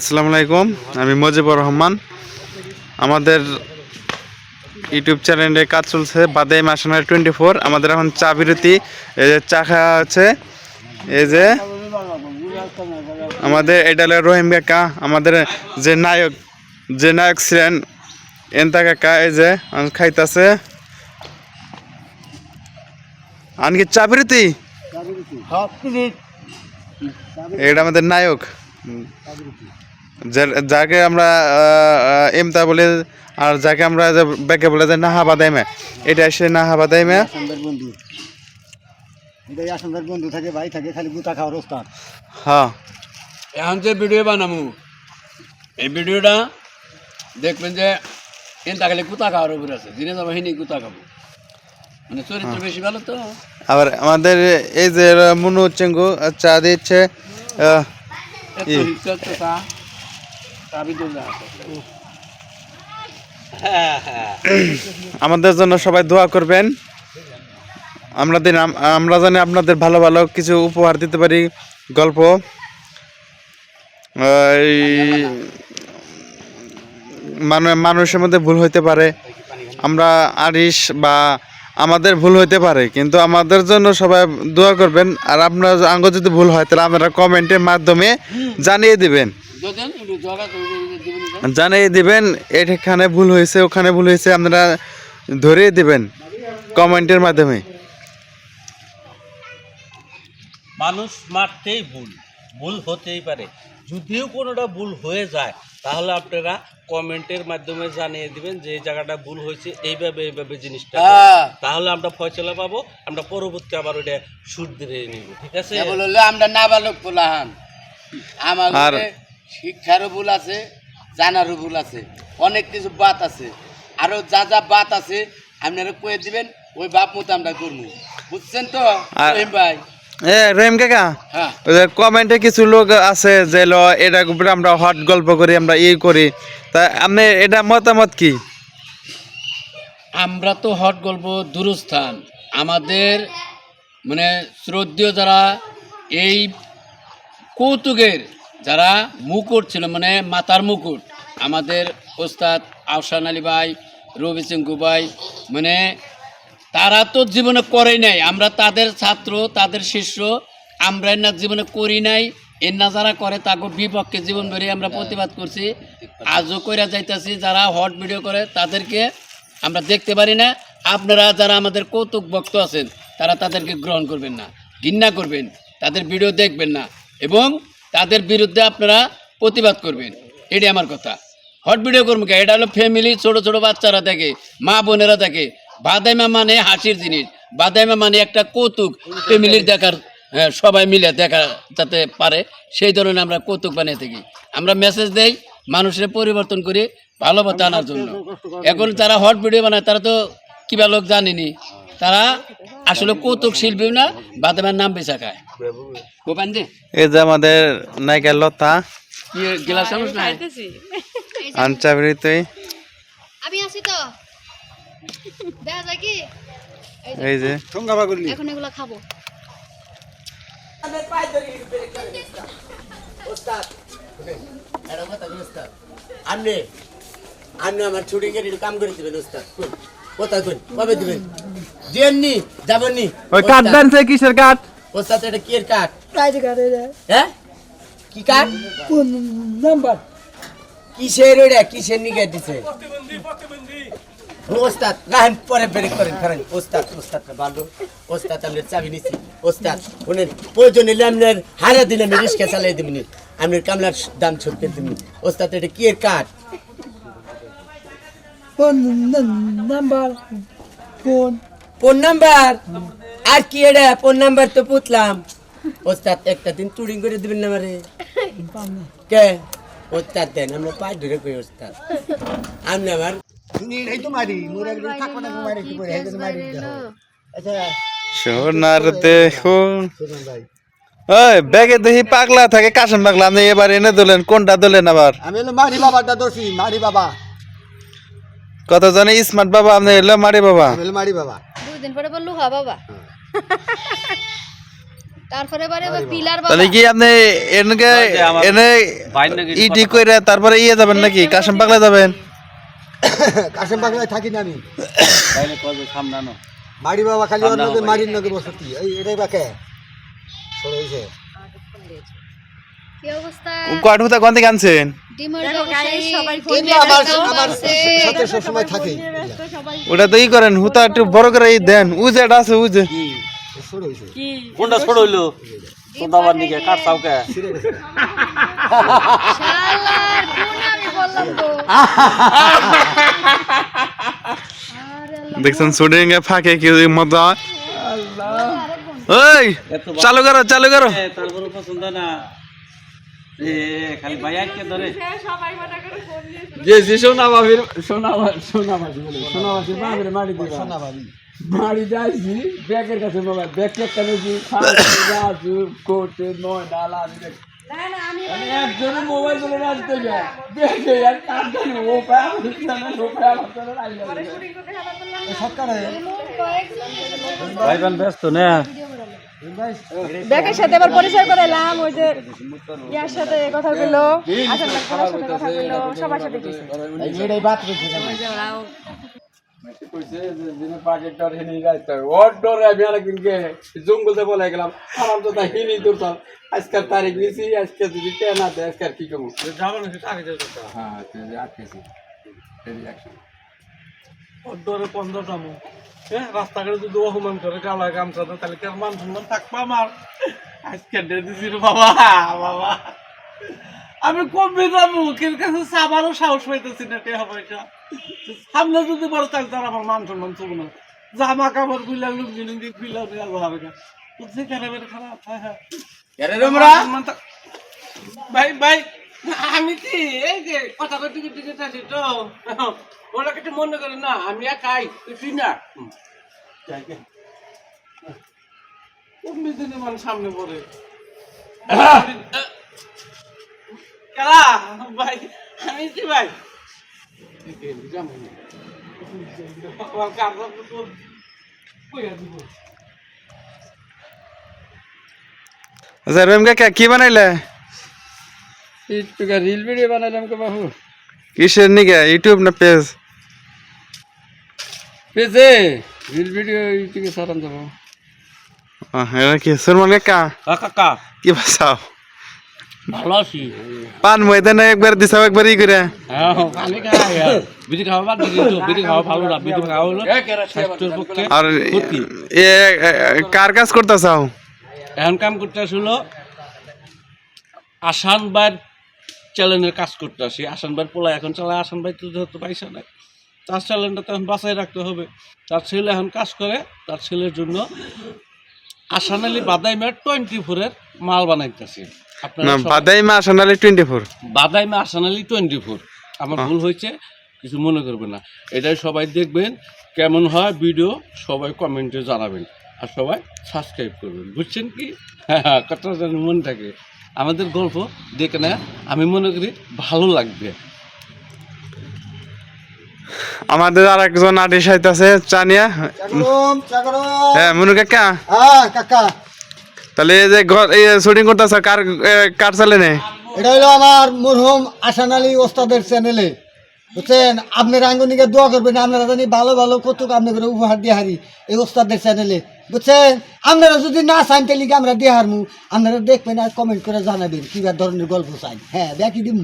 আসসালামু আলাইকুম আমি মজিবুর রহমান। আমাদের ইউটিউব চ্যানেলে কাজ চলছে বাদে মাসানার টোয়েন্টি ফোর আমাদের এখন চা বিরতি এই যে চা খাওয়া আছে এই যে আমাদের এটা হলো রহিম কাকা আমাদের যে নায়ক যে নায়ক ছিলেন এন্তা কাকা এই যে খাইতাছে। আনকি চা বিরতি? এটা আমাদের নায়ক। যাকে আমরা এমতা বলে আর যাকে আমরা যে ব্যাকে বলে যে নাহা বাদাইমে এটা এসে নাহা বাদাইমে। বন্ধু। এটাই বন্ধু থাকে ভাই থাকে খালি গুতা খাওয়ার ওস্তাদ। হ্যাঁ। এখন যে ভিডিও বানাবো এই ভিডিওটা দেখবেন যে তাকালে কুতা খাওয়ার উপর আছে দিনে যাব হিনি কুতা খাব। মানে চরিত্র বেশি ভালো তো। আবার আমাদের এই যে মুনু চেঙ্গু চা দিচ্ছে আমাদের জন্য সবাই দোয়া করবেন। আমাদের আমরা জানি আপনাদের ভালো ভালো কিছু উপহার দিতে পারি গল্প। মানে মানুষের মধ্যে ভুল হইতে পারে। আমরা আরিস বা আমাদের ভুল হইতে পারে, কিন্তু আমাদের জন্য সবাই দোয়া করবেন। আর আপনার আঙ্গ যদি ভুল হয়, তাহলে আপনারা কমেন্টের মাধ্যমে জানিয়ে দিবেন। জানিয়ে দিবেন এখানে ভুল হয়েছে ওখানে ভুল হয়েছে আপনারা ধরিয়ে দিবেন কমেন্টের মাধ্যমে। মানুষ মারতেই ভুল ভুল হতেই পারে। যদিও কোনোটা ভুল হয়ে যায় তাহলে আপনারা কমেন্টের মাধ্যমে জানিয়ে দিবেন যে এই জায়গাটা ভুল হয়েছে এইভাবে এইভাবে জিনিসটা হ্যাঁ। তাহলে আমরা ফয়সলা পাবো আমরা পরবর্তী আবার ওটা সুদ দিয়ে নিব ঠিক আছে? আমরা নাবালক পোলাহান। আমার শিক্ষারও ভুল আছে জানারও ভুল আছে অনেক কিছু বাত আছে। আরও যা যা বাত আছে আপনারা কয়ে দিবেন ওই বাপ মতো আমরা করব। বুঝছেন তো রহিম ভাই? এ রহিম কাকা হ্যাঁ। কমেন্টে কিছু লোক আছে যে ল এটা উপরে আমরা হট গল্প করি আমরা ই করি। তা আপনি এটা মতামত কি? আমরা তো হট গল্প দূরস্থান। আমাদের মানে শ্রদ্ধেয় যারা এই কৌতুকের যারা মুকুট ছিল মানে মাতার মুকুট আমাদের ওস্তাদ আহসান আলী ভাই রবি সিংকু ভাই মানে তারা তো জীবনে করে নাই। আমরা তাদের ছাত্র তাদের শিষ্য আমরা না জীবনে করি নাই। এর না যারা করে তাকে বিপক্ষে জীবন ধরে আমরা প্রতিবাদ করছি। আজও কইরা যাইতাছি যারা হট ভিডিও করে তাদেরকে আমরা দেখতে পারি না। আপনারা যারা আমাদের কৌতুক ভক্ত আছেন তারা তাদেরকে গ্রহণ করবেন না ঘৃণা করবেন তাদের ভিডিও দেখবেন না। এবং তাদের বিরুদ্ধে আপনারা প্রতিবাদ করবেন। এটাই আমার কথা। হট ভিডিও করব কে? এটা হলো ফ্যামিলি ছোট ছোট বাচ্চারা থাকে মা বোনেরা থাকে বাদাইমা মানে হাসির জিনিস। বাদাইমা মানে একটা কৌতুক। ফ্যামিলির দেখার হ্যাঁ, সবাই মিলে দেখা যাতে পারে। সেই ধরনের আমরা কৌতুক বানিয়ে থাকি। আমরা মেসেজ দেই মানুষের পরিবর্তন করি ভালো পথে আনার জন্য। এখন যারা হট ভিডিও বানায় তারা তো কিবা লোক জানেনি। তারা আসলে কৌতুক শিল্পীও না বাদামের নাম বেচা খায়। এই যে আমাদের নায়িকা লতা। কি গেলাস চামচ নাই? আনচাবরিতে আমি আছি তো। দেখা যায় কি? এই যে, এই যে। সঙ্গাবা করলি এখন এগুলো খাব। আপনি আপনি আমার ছুটি কেটে কাম করে দিবেন ওস্তাদ। কোন? কোথায় কোন কবে দিবেন? দিয়েননি যাবেননি। ওই কাঠ কিসের কাঠ? ওস্তাদ এটা কি এর কাঠ হ্যাঁ? কি কাঠ কোন নাম্বার? কিসের ওটা কিসের নিগে দিছে? ওস্তাদ রাহেন পরে ব্রেক করেন করেন ওস্তাদ ওস্তাদ ভালো। ওস্তাদ আমরা চাবি নিছি। ওস্তাদ উনি প্রয়োজন হলে আপনার হারা দিলে আমি রিক্সা চালাই দিবনি আপনার কামলার দাম করে দিবনি ওস্তাদ এটা কি এর কাঠ ফোন নাম্বার? আর কি এটা ফোন নাম্বার তো পুতলাম। ওস্তাদ একটা দিন টুরিং করে দিবেন না আমারে? কে? ওস্তাদ দেন আমরা পাঁচ ধরে কই ওস্তাদ? তো মারি মোর একদিন না মারি কি করে হেগে মারি আচ্ছা। সোনার দেখো। ওই ব্যাগে দেখি পাগলা থাকে কাশন পাগলা আপনি এবার এনে দিলেন কোনটা দিলেন আবার? আমি হলো মারি বাবাটা দোষী মারি বাবা। কত জানে স্মার্ট বাবা আপনি এলো মারি বাবা। আমি হলো মারি বাবা। দুই দিন পরে বললু হা বাবা। তারপরে বারে পিলার বাবা। তাহলে কি আপনি এনেকে এনে ইটি কইরা তারপরে ইয়ে যাবেন নাকি? কাশেম পাগলা যাবেন। কাশেম পাগলায় থাকি না আমি। মারি বাবা খালি মারির নদী বসতি। এই এটাই বা কে সরে কি অবস্থা? কয় হুতা কোন থেকে। আনছেন ওটা তো ই করেন হুতা একটু বড় করে দেন। উজে এটা আছে উজে সরে কোনটা ছোট হইল? নিকে কাট দেখছেন শুটিং এ ফাঁকে কি মজা? ওই চালু করো চালু করো। তারপরে পছন্দ না। এ খালি ভাই আজকে ধরে। গেছি সোনা বাবির সোনা সোনা বাবি বলে সোনা বাবি বাবির মারি দিবা। না ভাবি বাড়ি যাইছি ব্যাগের কাছে মোবাইল ব্যাগ একটা নিয়েছি যাচ্ছি করতে নয় ডাল আমি দেখ আমি একজনে মোবাইল ধরে রাখতে যায় আর কার ও পায় ও পায় সরকারে ব্যস্ত না। ব্যাগের সাথে আবার পরিচয় করে এলাম ওই যে ইয়ার সাথে কথা বলল আসাম সাথে কথা বলল সবার সাথে জঙ্গলতে বলে গেলাম। আমার তো তাই হিনি দূরতাম আজকের তারিখ নিছি আজকে যদি ট্রেন আছে আজকের কি করব? হ্যাঁ আটকেছি ডরে পনেরোটা মু হ্যাঁ রাস্তাঘাটে যদি অপমান করে কালা গামছা তাহলে কি আর মান সম্মান থাকব আমার আজকে দিছি বাবা বাবা। আমি কমবে যাব কের কাছে সাবারও সাহস পাইতেছি না টেহা পয়সা সামনে যদি বড় তাহলে তার আমার মান সম্মান চলবো না। জামা কাপড়গুলা লোক জিনিস দিয়ে গুলা নিয়ে হবে না। বুঝছি খারাপ খারাপ? হ্যাঁ হ্যাঁ। ভাই ভাই। আমি কি? এই যে কথা টিকিট টিকিট আছি তো। ওরা কিছু মনে করে না, আমি একাই তুই না। দিনে মান সামনে পড়ে। কারা ভাই, আমি কি ভাই? কাকা কি বানাইলে? রিল ভিডিও বানাইলাম কে বাবু কিসের নিকে ইউটিউব না পেজ? পেছে রিল ভিডিও ইউটিউবে সারান দেবো এটা কি সুরমান কাকা কাকা। কি বাসাও ভালো আছি। পান ময়দানে একবার দিছাও একবার ই করে। হ্যাঁ স্বাস্থ্যের পক্ষে। আর এ কার কাজ করতেছাও? এখন কাম করতে আসলো আসান বার চ্যানেলের কাজ করতে আসি। আসান বার পোলা এখন চালায় আসান ভাই তো যেহেতু পয়সা নাই। তার চ্যানেলটা তো এখন বাঁচাই রাখতে হবে। তার ছেলে এখন কাজ করে তার ছেলের জন্য আসান আলী বাদাইমের টোয়েন্টি ফোরের মাল বানাইতেছি। না বাদাই টোয়েন্টি ফোর বাদাইমে আসান আলী টোয়েন্টি ফোর আমার ভুল হয়েছে কিছু মনে করবেন না। এটাই সবাই দেখবেন কেমন হয় ভিডিও সবাই কমেন্টে জানাবেন। আর সবাই সাবস্ক্রাইব করবেন। বুঝছেন কি? হ্যাঁ কথাটা যেন মনে থাকে। আমাদের গল্প দেখে না আমি মনে করি ভালো লাগবে। আমাদের আর একজন আর্টিস্ট আইতাছে চানিয়া। চাকরম চাকরম। হ্যাঁ মনু কাকা। হ্যাঁ কাকা। তাহলে এই যে ঘর এই শুটিং করতেছ কার কার চালে নে এটা হলো আমার মরহুম আসান আলী ওস্তাদের চ্যানেলে বুঝছেন? আপনারা আঙ্গনিকে দোয়া করবেন আপনারা জানি ভালো ভালো কত আপনাদের উপহার দিয়ে হারি এই ওস্তাদের চ্যানেলে বুঝছেন? আপনারা যদি না চান, তাহলে আমরা দেহার মু? আপনারা দেখবেন আর কমেন্ট করে জানাবেন কি ধরনের গল্প চাই। হ্যাঁ দেখি দিম।